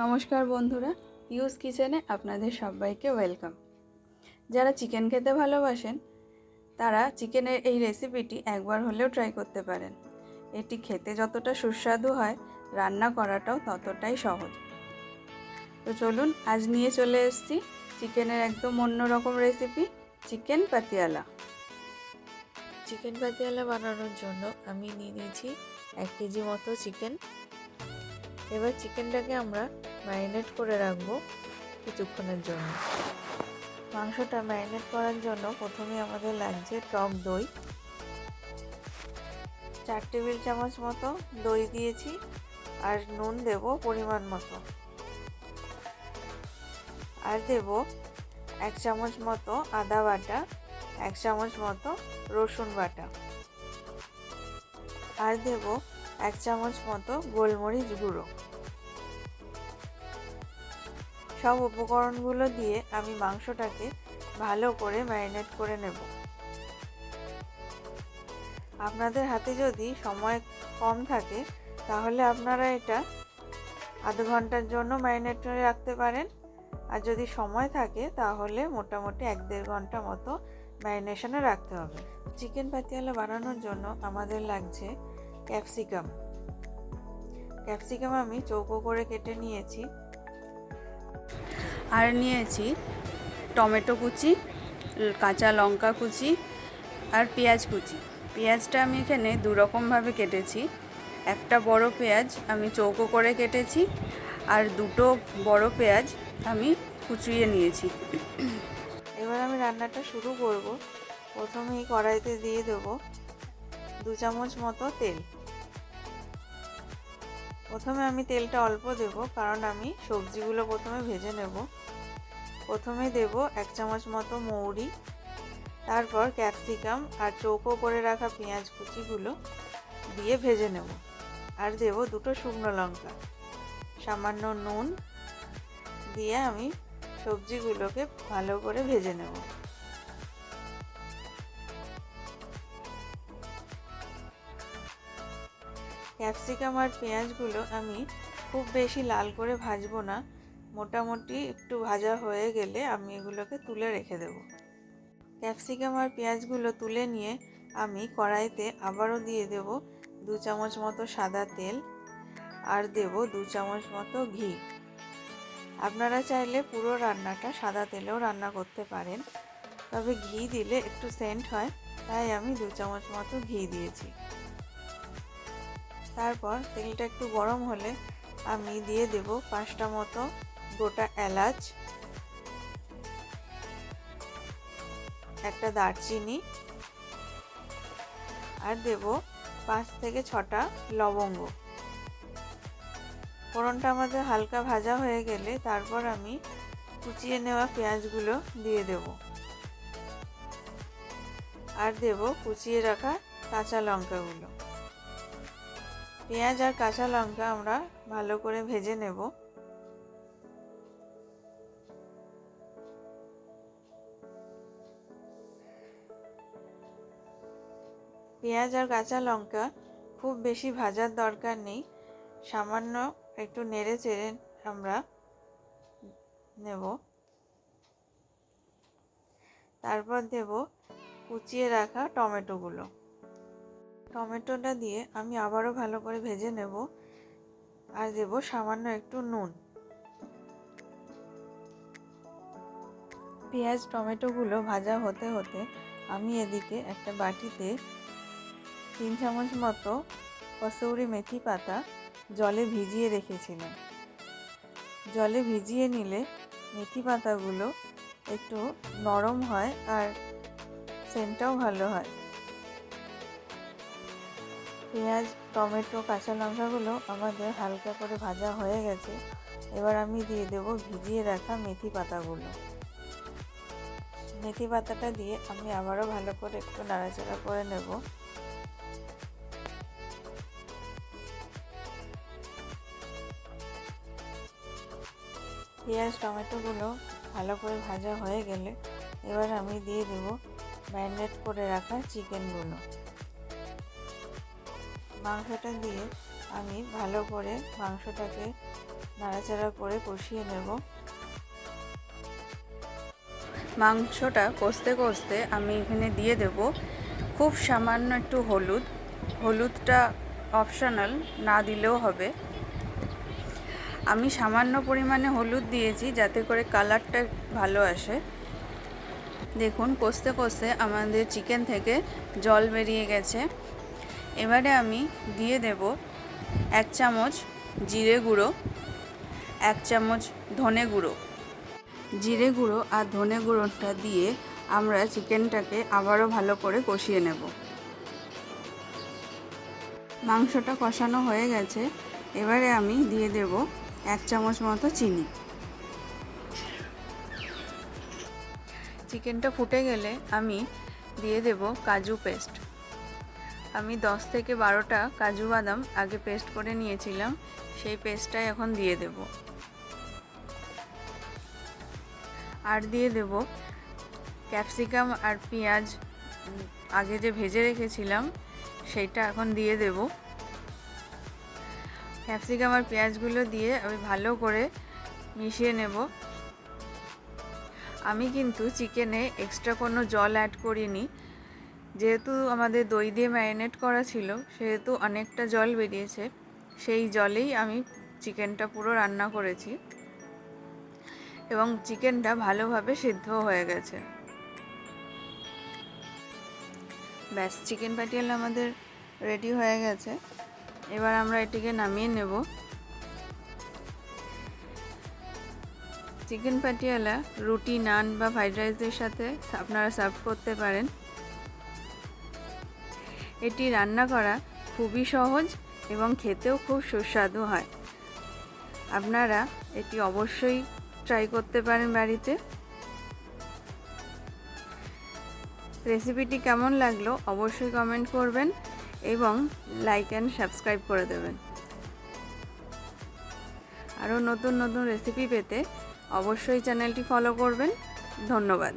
নমস্কার বন্ধুরা ইউজ কিচেনে আপনাদের সবাইকে ওয়েলকাম যারা চিকেন খেতে ভালোবাসেন, তারা চিকেনের এই রেসিপিটি একবার হলেও ট্রাই করতে পারেন। এটি খেতে যতটা সুস্বাদু হয়, রান্না করাটাও ততটাই সহজ। তো চলুন, আজ নিয়ে চলে এসেছি চিকেনের একদম অন্যরকম recipe chicken Patiala chicken Patiala বানানোর জন্য আমি নিয়ে নিয়েছি এক কেজি মতো চিকেন এবার চিকেনটাকে আমরা ম্যারিনেট করে রাখব কিছুক্ষণের জন্য। মাংসটা ম্যারিনেট করার জন্য প্রথমে আমাদের লাগছে টক দই। চার টেবিল চামচ মতো দই দিয়েছি আর নুন দেব পরিমাণ মতো। আর দেব এক চামচ মতো আদা বাটা, এক চামচ মতো রসুন বাটা। আর দেব এক চামচ মতো গোলমরিচ গুঁড়ো। সব উপকরণগুলো দিয়ে আমি মাংসটাকে ভালো করে ম্যারিনেট করে নেব। আপনাদের হাতে যদি সময় কম থাকে, তাহলে আপনারা এটা আধ ঘণ্টার জন্য ম্যারিনেট করে রাখতে পারেন। আর যদি সময় থাকে, তাহলে মোটামুটি এক দেড় ঘণ্টা মতো ম্যারিনেশনে রাখতে হবে। চিকেন পাতিয়ালা বানানোর জন্য আমাদের লাগছে ক্যাপসিকাম। ক্যাপসিকাম আমি চৌকো করে কেটে নিয়েছি। আর নিয়েছি টমেটো কুচি, কাঁচা লঙ্কা কুচি আর পেঁয়াজ কুচি। পেঁয়াজটা আমি এখানে দু রকমভাবে কেটেছি। একটা বড় পেঁয়াজ আমি চৌকো করে কেটেছি আর দুটো বড় পেঁয়াজ আমি কুচিয়ে নিয়েছি। এবার আমি রান্নাটা শুরু করব। প্রথমেই কড়াইতে দিয়ে দেব দু চামচ মতো তেল। প্রথমে আমি তেলটা অল্প দেব, কারণ আমি সবজিগুলো প্রথমে ভেজে নেব। প্রথমে দেব এক চামচ মতো মৌরি, তারপর ক্যাপসিকাম আর চৌকো করে রাখা পেঁয়াজ কুচিগুলো দিয়ে ভেজে নেব। আর দেব দুটো শুকনো লঙ্কা, সামান্য নুন দিয়ে আমি সবজিগুলোকে ভালো করে ভেজে নেব। ক্যাপসিকাম আর পেঁয়াজগুলো আমি খুব বেশি লাল করে ভাজবো না। মোটামুটি একটু ভাজা হয়ে গেলে আমি এগুলোকে তুলে রেখে দেব। ক্যাপসিকাম আর পেঁয়াজগুলো তুলে নিয়ে আমি কড়াইতে আবারও দিয়ে দেব দু চামচ মতো সাদা তেল আর দেব দু চামচ মতো ঘি। আপনারা চাইলে পুরো রান্নাটা সাদা তেলেও রান্না করতে পারেন, তবে ঘি দিলে একটু সেন্ট হয়, তাই আমি দু চামচ মতো ঘি দিয়েছি। তারপর তেলটা একটু গরম হলে আমি দিয়ে দেব পাঁচটা মতো গোটা এলাচ, একটা দারচিনি আর দেব পাঁচ থেকে ছটা লবঙ্গ। ফোড়নটা আমাদের হালকা ভাজা হয়ে গেলে তারপর আমি কুচিয়ে নেওয়া পেঁয়াজগুলো দিয়ে দেব। আর দেব কুচিয়ে রাখা কাঁচা লঙ্কাগুলো। পেঁয়াজ আর কাঁচা লঙ্কা আমরা ভালো করে ভেজে নেব। পেঁয়াজ আর কাঁচা লঙ্কা খুব বেশি ভাজার দরকার নেই। সামান্য একটু নেড়ে চেড়ে আমরা নেব। তারপর দেব কুচিয়ে রাখা টমেটোগুলো। টমেটোটা দিয়ে আমি আবারও ভালো করে ভেজে নেব আর দেব সামান্য একটু নুন। পেঁয়াজ, টমেটোগুলো ভাজা হতে হতে আমি এদিকে একটা বাটিতে তিন চামচ মতো কসৌরি মেথি পাতা জলে ভিজিয়ে রেখেছিলাম। জলে ভিজিয়ে নিলে মেথি পাতাগুলো একটু নরম হয় আর সেন্টটাও ভালো হয়। পেঁয়াজ, টমেটো, কাঁচা লঙ্কাগুলো আমাদের হালকা করে ভাজা হয়ে গেছে। এবার আমি দিয়ে দেব ভিজিয়ে রাখা মেথি পাতাগুলো। মেথি পাতাটা দিয়ে আমি আবারও ভালো করে একটু নাড়াচাড়া করে নেব। পেঁয়াজ, টমেটোগুলো ভালো করে ভাজা হয়ে গেলে এবার আমি দিয়ে দেব ম্যারিনেট করে রাখা চিকেনগুলো। মাংসটা দিয়ে আমি ভালো করে মাংসটাকে নাড়াচাড়া করে কষিয়ে নেব। মাংসটা কষতে কষতে আমি এখানে দিয়ে দেব খুব সামান্য একটু হলুদ। হলুদটা অপশনাল না দিলেও হবে। আমি সামান্য পরিমাণে হলুদ দিয়েছি যাতে করে কালারটা ভালো আসে। দেখুন, কষতে কষতে আমাদের চিকেন থেকে জল বেরিয়ে গেছে। এবারে আমি দিয়ে দেব এক চামচ জিরে গুঁড়ো, এক চামচ ধনে গুঁড়ো। জিরে গুঁড়ো আর ধনে গুঁড়োটা দিয়ে আমরা চিকেনটাকে আবারও ভালো করে কষিয়ে নেব। মাংসটা কষানো হয়ে গেছে, এবারে আমি দিয়ে দেব এক চামচ মতো চিনি। চিকেনটা ফুটে গেলে আমি দিয়ে দেব কাজু পেস্ট। আমি দশ থেকে বারোটা কাজু বাদাম আগে পেস্ট করে নিয়েছিলাম, সেই পেস্টটাই এখন দিয়ে দেব। আর দিয়ে দেব ক্যাপসিকাম আর পেঁয়াজ আগে যে ভেজে রেখেছিলাম, সেইটা এখন দিয়ে দেব। ক্যাপসিকাম আর পেঁয়াজগুলো দিয়ে আমি ভালো করে মিশিয়ে নেব। আমি কিন্তু চিকেনে এক্সট্রা কোনো জল অ্যাড করিনি যেহেতু আমাদের দই দিয়ে ম্যারিনেট করা ছিল, সেহেতু অনেকটা জল বেরিয়েছে, সেই জলেই আমি চিকেনটা পুরো রান্না করেছি। এবং চিকেনটা ভালোভাবে সিদ্ধ হয়ে গেছে। ব্যাস, চিকেন প্যাটিয়াল আমাদের রেডি হয়ে গেছে। এবার আমরা এটিকে নামিয়ে নেব। চিকেন প্যাটিয়ালা রুটি, নান বা ফ্রাইড রাইসের সাথে আপনারা সার্ভ করতে পারেন। এটি রান্না করা খুবই সহজ এবং খেতেও খুব সুস্বাদু হয়। আপনারা এটি অবশ্যই ট্রাই করতে পারেন বাড়িতে। রেসিপিটি কেমন লাগল অবশ্যই কমেন্ট করবেন এবং লাইক অ্যান্ড সাবস্ক্রাইব করে দেবেন। আরও নতুন নতুন রেসিপি পেতে অবশ্যই চ্যানেলটি ফলো করবেন। ধন্যবাদ।